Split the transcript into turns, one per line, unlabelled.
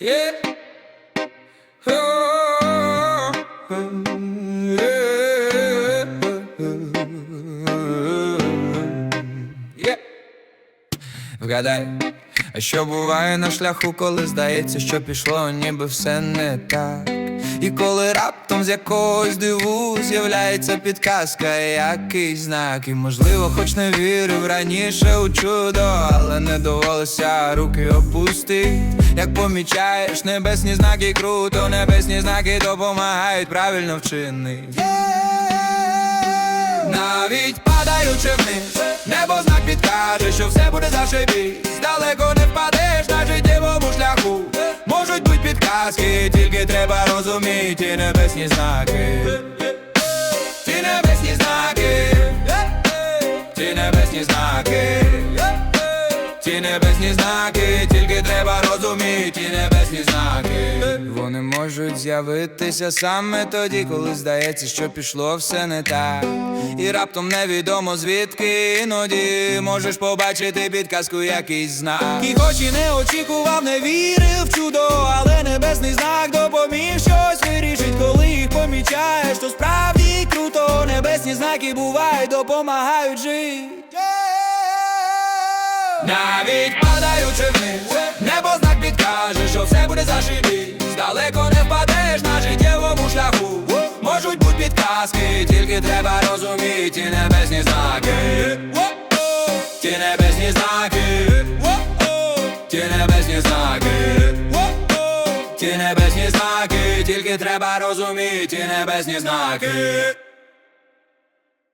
Yeah. Oh. Вгадай, а що буває на шляху, коли здається, що пішло, ніби все не так. І коли раптом з якогось диву з'являється підказка, якийсь знак, і можливо, хоч не вірив раніше у чудо, але не довелося руки опустить. Як помічаєш небесні знаки, круто, небесні знаки допомагають правильно вчинити. Навіть падаючи вниз, небо знак підкаже, що все буде зашибісь Далеко не підказки, тільки треба розуміти небесні знаки Ті небесні знаки Ті небесні знаки Ті небесні знаки, тільки треба розуміти небесні знаки. Вони можуть з'явитися саме тоді, коли здається, що пішло все не так. І раптом невідомо звідки іноді можеш побачити підказку якийсь знак. І хоч і не очікував, не вірив то справді круто. Небесні знаки бувають, допомагають жити. Навіть падаючи вниз, небо знак підкаже, що все буде зашибісь Далеко не впадеш на життєвому шляху Можуть бути підказки, тільки треба розуміти ті небесні знаки Ті небесні знаки Ті небесні знаки, тільки треба розуміти небесні знаки